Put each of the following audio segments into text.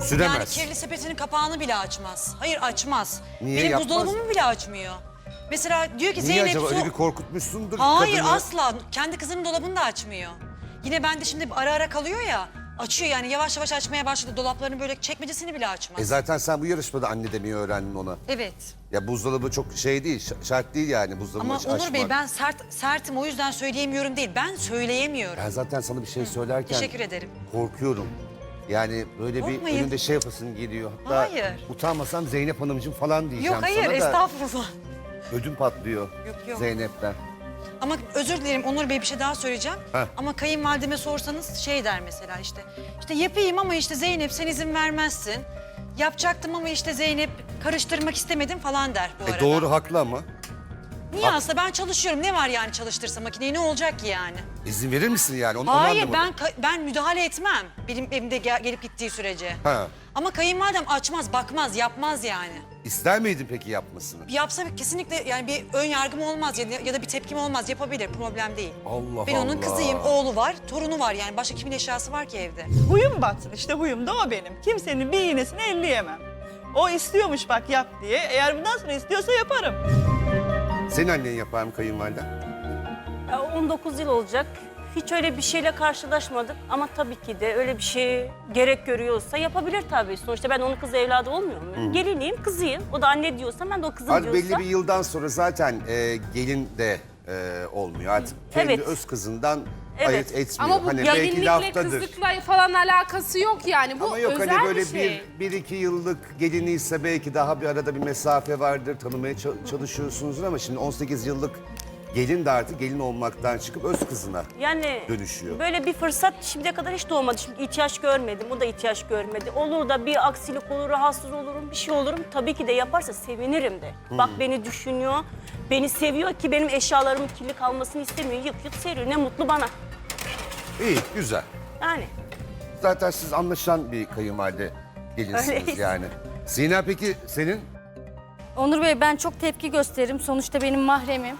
Süremez. Yani kirli sepetinin kapağını bile açmaz. Hayır açmaz. Niye Benim yapmaz? buzdolabımı bile açmıyor. Mesela diyor ki Niye Zeynep acaba su... öyle bir korkutmuşsundur Hayır kadını. asla. Kendi kızının dolabını da açmıyor. Yine bende şimdi ara ara kalıyor ya. Açıyor yani yavaş yavaş açmaya başladı. Dolaplarının böyle çekmecesini bile açmaz. E zaten sen bu yarışmada anne demeyi öğrendin ona. Evet. Ya buzdolabı çok şey değil, ş- şart değil yani buzdolabı Ama aç- Onur açmak. Bey ben sert sertim o yüzden söyleyemiyorum değil. Ben söyleyemiyorum. Ben zaten sana bir şey söylerken Teşekkür ederim. korkuyorum. Yani böyle bir Korkmayın. önünde şey yapasın geliyor. Hatta Hayır. utanmasam Zeynep Hanımcığım falan diyeceğim Yok hayır sana da. estağfurullah. Ödüm patlıyor Yok, yok. Zeynep'ten. Ama özür dilerim Onur Bey bir şey daha söyleyeceğim. Heh. Ama kayınvalideme sorsanız şey der mesela işte. İşte yapayım ama işte Zeynep sen izin vermezsin. Yapacaktım ama işte Zeynep karıştırmak istemedim falan der bu E arada. doğru haklı ama. Niye aslında ben çalışıyorum. Ne var yani çalıştırsa makineyi ne olacak ki yani? İzin verir misin yani? Onu, onu Hayır anlamadım. ben ka- ben müdahale etmem. Benim evimde gel- gelip gittiği sürece. Ha. Ama kayınvalidem açmaz, bakmaz, yapmaz yani. İster miydin peki yapmasını? Yapsa kesinlikle yani bir ön yargım olmaz ya da, ya da bir tepkim olmaz. Yapabilir, problem değil. Allah ben onun Allah. kızıyım, oğlu var, torunu var yani. Başka kimin eşyası var ki evde? Huyum batsın işte huyum da o benim. Kimsenin bir iğnesini elleyemem. O istiyormuş bak yap diye. Eğer bundan sonra istiyorsa yaparım. Senin annen yapar mı kayınvaliden? Ya 19 yıl olacak. Hiç öyle bir şeyle karşılaşmadık ama tabii ki de öyle bir şey gerek görüyorsa yapabilir tabii. Sonuçta ben onun kız evladı olmuyor muyum? Geliniyim, kızıyım. O da anne diyorsa ben de o kızım Artık diyorsa. belli bir yıldan sonra zaten e, gelin de e, olmuyor. Artık kendi Evet. öz kızından Evet. ayırt etmiyor. Ama bu hani belki gelinlikle laftadır. kızlıkla falan alakası yok yani. Bu Ama yok özel hani böyle bir şey. bir, bir iki yıllık geliniyse belki daha bir arada bir mesafe vardır. Tanımaya ça- çalışıyorsunuzdur ama şimdi 18 yıllık gelin de artık gelin olmaktan çıkıp öz kızına. Yani dönüşüyor. böyle bir fırsat şimdiye kadar hiç doğmadı. Şimdi ihtiyaç görmedim, o da ihtiyaç görmedi. Olur da bir aksilik olur, rahatsız olurum, bir şey olurum. Tabii ki de yaparsa sevinirim de. Bak beni düşünüyor, beni seviyor ki benim eşyalarımın kirli kalmasını istemiyor. Yık yık seriyor, ne mutlu bana. İyi, güzel. Yani Zaten siz anlaşan bir kayınvalide gelinsiniz Öyleyiz. yani. Sina peki senin? Onur Bey ben çok tepki gösteririm. Sonuçta benim mahremim.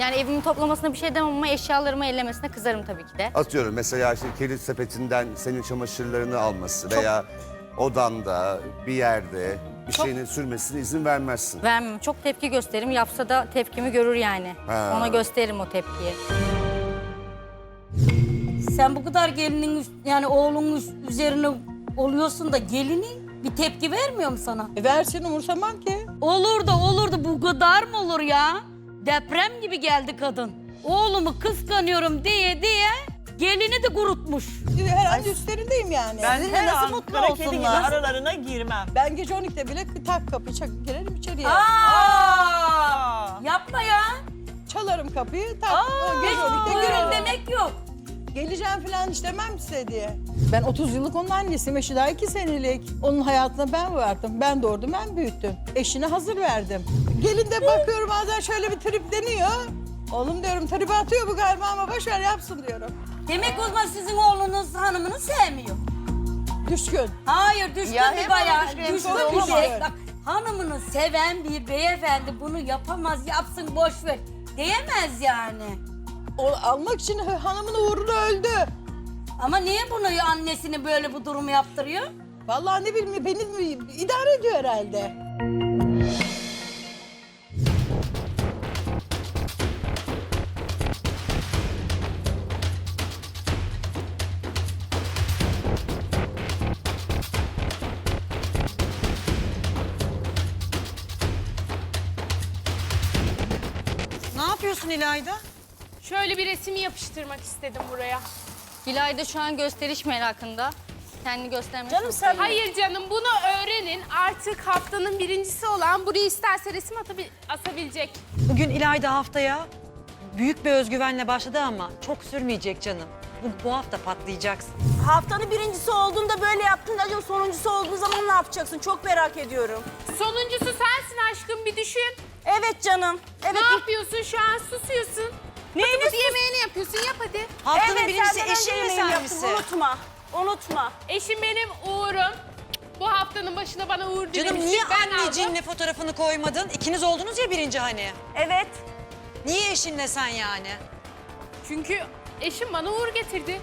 Yani evimin toplamasına bir şey demem ama eşyalarımı ellemesine kızarım tabii ki de. Atıyorum mesela işte kilit sepetinden senin çamaşırlarını alması veya odanda bir yerde bir Çok- şeyinin sürmesine izin vermezsin. Vermem. Çok tepki gösteririm. Yapsa da tepkimi görür yani. Ha. Ona gösteririm o tepkiyi. Sen bu kadar gelinin üst- yani oğlunun üst- üzerine oluyorsun da gelinin bir tepki vermiyor mu sana? E versin umursamam ki. Olur da olur da bu kadar mı olur ya? Deprem gibi geldi kadın. Oğlumu kıskanıyorum diye diye gelini de kurutmuş. Herhalde üstlerindeyim yani. Ben Sizinle her nasıl an mutlu kara kedi gibi olsunlar? aralarına girmem. Ben gece 12'de bile tak kapıyı çak girerim içeriye. Aa! Yapma ya. Çalarım kapıyı tak Aa, o gece 12'de buyurun girerim. demek yok. Geleceğim falan istemem size diye. Ben 30 yıllık onun annesiyim. Eşi daha 2 senelik. Onun hayatına ben vardım. Ben doğurdum, ben büyüttüm. Eşine hazır verdim. Gelin de bakıyorum bazen şöyle bir trip deniyor. Oğlum diyorum tribe atıyor bu galiba ama boş ver yapsın diyorum. Demek o zaman sizin oğlunuz hanımını sevmiyor. Düşkün. Hayır düşkün Ya bir bayağı. düşkün, hep Düşkün öyle bir şey. Bak hanımını seven bir beyefendi bunu yapamaz yapsın boş ver. Diyemez yani. O, almak için hanımın uğruna öldü. Ama niye bunu annesini böyle bu durumu yaptırıyor? Vallahi ne bileyim beni idare ediyor herhalde. Ne yapıyorsun İlayda? Şöyle bir resmi yapıştırmak istedim buraya. İlayda şu an gösteriş merakında. Kendini göstermek Canım sen Hayır canım bunu öğrenin. Artık haftanın birincisi olan buraya isterse resim atabil- asabilecek. Bugün İlayda haftaya büyük bir özgüvenle başladı ama çok sürmeyecek canım. Bu, bu hafta patlayacaksın. haftanın birincisi olduğunda böyle yaptın. Acaba sonuncusu olduğun zaman ne yapacaksın? Çok merak ediyorum. Sonuncusu sensin aşkım bir düşün. Evet canım. Evet. Ne yapıyorsun şu an susuyorsun. Neyini Hadi yemeğini yapıyorsun yap hadi. Haftanın evet, birincisi sen yaptım. misin? Unutma. Unutma. Eşim benim Uğur'um. Bu haftanın başına bana Uğur Canım dilemiş. niye Ben aldım. annecinle fotoğrafını koymadın? İkiniz oldunuz ya birinci hani. Evet. Niye eşinle sen yani? Çünkü eşim bana Uğur getirdi.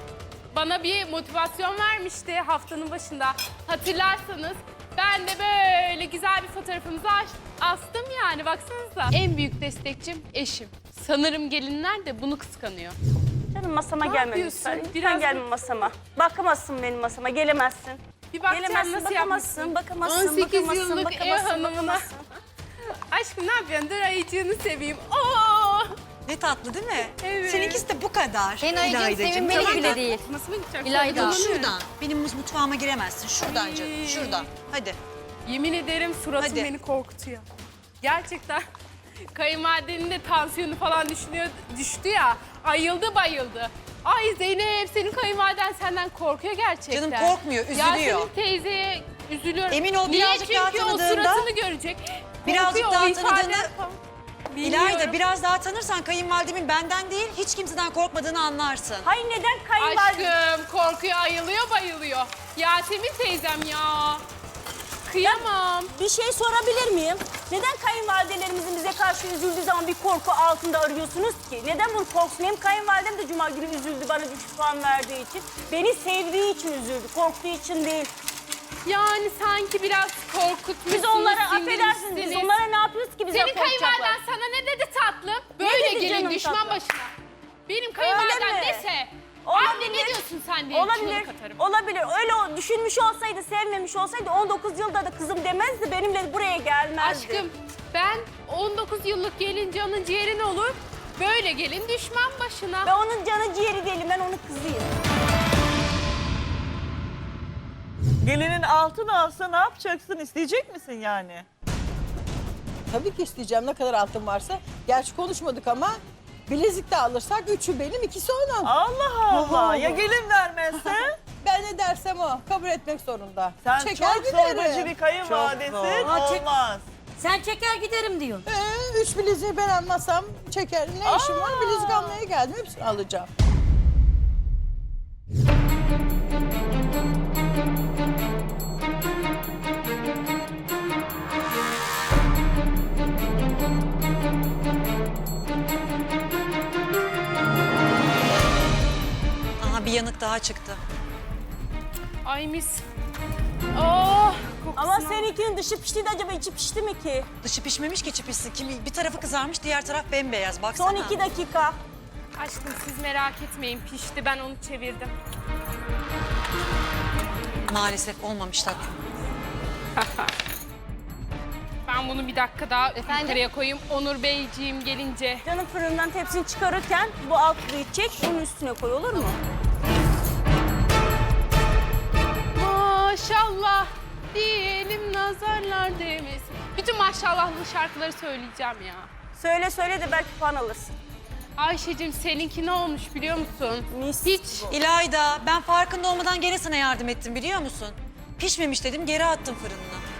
bana bir motivasyon vermişti haftanın başında. Hatırlarsanız ben de böyle güzel bir fotoğrafımızı aç- astım yani baksanıza. En büyük destekçim eşim. Sanırım gelinler de bunu kıskanıyor. Canım masama gelme yapıyorsun? lütfen. Lütfen Biraz- gelme masama. Bakamazsın benim masama, gelemezsin. Bir Gelemezsin, nasıl bakamazsın, yapmışsın. bakamazsın, 18 bakamazsın, yıllık ev bakamazsın, hanımına. bakamazsın. Aşkım ne yapıyorsun? Dur ayıcığını seveyim. Oo! Ne tatlı değil mi? Evet. Seninkisi de bu kadar. Senin ayıcın İlaydacığım. Tamam bile değil. Nasıl mı gidecek? İlayda. Mi? Şuradan. Benim mutfağıma giremezsin. Şuradan canım. Şuradan. Hadi. Yemin ederim suratım Hadi. beni korkutuyor. Gerçekten kayınvalidenin de tansiyonu falan düşünüyor, düştü ya. Ayıldı bayıldı. Ay Zeynep senin kayınvaliden senden korkuyor gerçekten. Canım korkmuyor, üzülüyor. Yasemin teyzeye üzülüyorum. Emin ol, Niye? birazcık daha Çünkü o tanıdığında- suratını görecek. Birazcık Korkuyor, daha o ifade- tanıdığında- Bilmiyorum. İlayda biraz daha tanırsan kayınvalidemin benden değil hiç kimseden korkmadığını anlarsın. Hayır neden kayınvalide... Aşkım korkuyor ayılıyor bayılıyor. Yasemin teyzem ya. Kıyamam. Bir şey sorabilir miyim? Neden kayınvalidelerimizin bize karşı üzüldüğü zaman bir korku altında arıyorsunuz ki? Neden bunu korksun? Hem kayınvalidem de cuma günü üzüldü bana düşük puan verdiği için. Beni sevdiği için üzüldü, korktuğu için değil. Yani sanki biraz korkutmuşsunuz, Biz onlara affedersiniz, biz onlara ne yapıyoruz ki bize Senin korkacaklar? kayınvaliden sana ne dedi tatlım? Böyle dedi gelin canım düşman tatlım? başına. Benim kayınvalidem mi? dese. Olabilir. Anne ne diyorsun sen diye Olabilir, çığlık atarım. olabilir. Öyle o- düşünmüş olsaydı, sevmemiş olsaydı 19 yılda da kızım demezdi, benimle buraya gelmezdi. Aşkım ben 19 yıllık gelin canın ciğerin olur. Böyle gelin düşman başına. Ben onun canı ciğeri değilim, ben onun kızıyım. Gelinin altın alsa ne yapacaksın? İsteyecek misin yani? Tabii ki isteyeceğim ne kadar altın varsa. Gerçi konuşmadık ama bilezik de alırsak üçü benim ikisi onun. Allah Allah. Ya gelin vermezse? Ben ne dersem o. Kabul etmek zorunda. Sen Çeker çok zorbacı bir kayınvalidesin. Zor. Olmaz. Sen çeker giderim diyorsun. Ee, üç bileziği ben almasam çeker. Ne işim var? Bilezik almaya geldim. Hepsini alacağım. Yanık daha çıktı. Ay mis. Oh kokusuna. Ama seninkinin dışı pişti de acaba içi pişti mi ki? Dışı pişmemiş ki içi pişsin. Kimi, bir tarafı kızarmış diğer taraf bembeyaz. Baksana. Son iki dakika. Aşkım siz merak etmeyin pişti ben onu çevirdim. Maalesef olmamış tatlım. Ben bunu bir dakika daha Efendim? yukarıya koyayım. Onur Beyciğim gelince. Canım fırından tepsini çıkarırken bu altlıyı çek, bunun üstüne koy olur mu? Maşallah diyelim nazarlar değmesin. Bütün maşallahlı şarkıları söyleyeceğim ya. Söyle söyle de belki puan alırsın. Ayşe'cim seninki ne olmuş biliyor musun? Mis. Hiç. İlayda ben farkında olmadan gene sana yardım ettim biliyor musun? Pişmemiş dedim geri attım fırınına.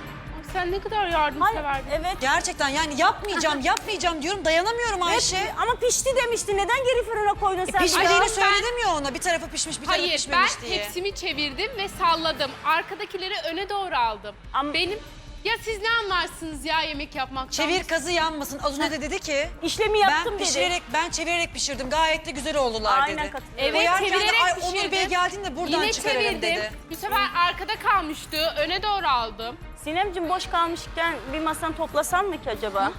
Sen ne kadar yardımsever bir evet. Gerçekten yani yapmayacağım yapmayacağım diyorum dayanamıyorum Ayşe. Hep- ama pişti demişti. Neden geri fırına koydun sen? Pişmediğini ben- söyledim ya ona bir tarafı pişmiş bir tarafı Hayır ben pişmemiş diye. tepsimi çevirdim ve salladım. Arkadakileri öne doğru aldım. Ama- Benim ya siz ne anlarsınız ya yemek yapmaktan? Çevir kazı yanmasın. Az önce de dedi ki İşlemi ben yaptım dedi. pişirerek ben çevirerek pişirdim. Gayet de güzel oldular Aynen dedi. katılıyorum. Evet Koyarken de, çevirerek "Ay, pişirdim. Onur Bey geldiğinde buradan Yine çıkarırım çevirdim. dedi. Bu sefer arkada kalmıştı. Öne doğru aldım. Sinemcim boş kalmışken bir masanı toplasam mı ki acaba?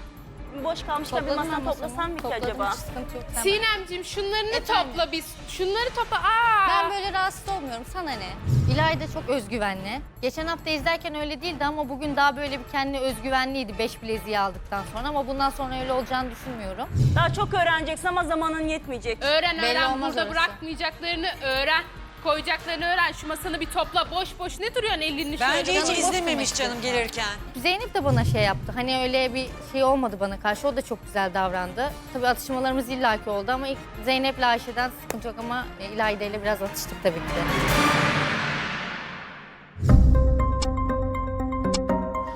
Boş kalmışken bir masanı toplasam mı ki acaba? sıkıntı yok. Sinemcim şunlarını Efendim? topla biz. Şunları topla. Aa! Ben böyle rahatsız olmuyorum. Sana ne? İlayda çok özgüvenli. Geçen hafta izlerken öyle değildi ama bugün daha böyle bir kendine özgüvenliydi beş bileziği aldıktan sonra. Ama bundan sonra öyle olacağını düşünmüyorum. Daha çok öğreneceksin ama zamanın yetmeyecek. Öğren Belli öğren. olmaz Burada orası. bırakmayacaklarını öğren. Koyacaklarını öğren. Şu masanı bir topla. Boş boş ne duruyorsun elini şöyle? Bence hiç izlememiş canım gelirken. Zeynep de bana şey yaptı. Hani öyle bir şey olmadı bana karşı. O da çok güzel davrandı. Tabii atışmalarımız illaki oldu ama ilk Zeynep'le Ayşe'den sıkıntı yok ama İlayda ile biraz atıştık tabii ki de.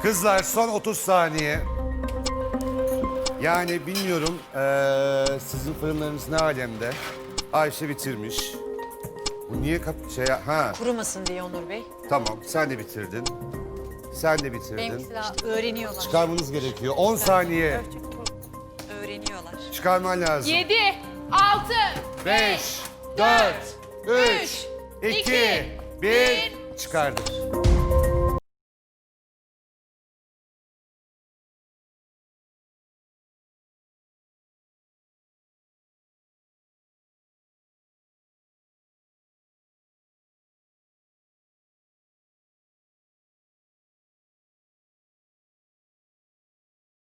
Kızlar son 30 saniye. Yani bilmiyorum eee, sizin fırınlarınız ne alemde. Ayşe bitirmiş. Bu niye kap şey ha Kurumasın diye Onur Bey. tamam sen de bitirdin. Sen de bitirdin. Benimkisi daha... Öğreniyorlar. Çıkarmanız gerekiyor. 10 saniye. Öğreniyorlar. Çıkarman lazım. 7, 6, 5, 4, 3, 2, İki, 1 çıkardık.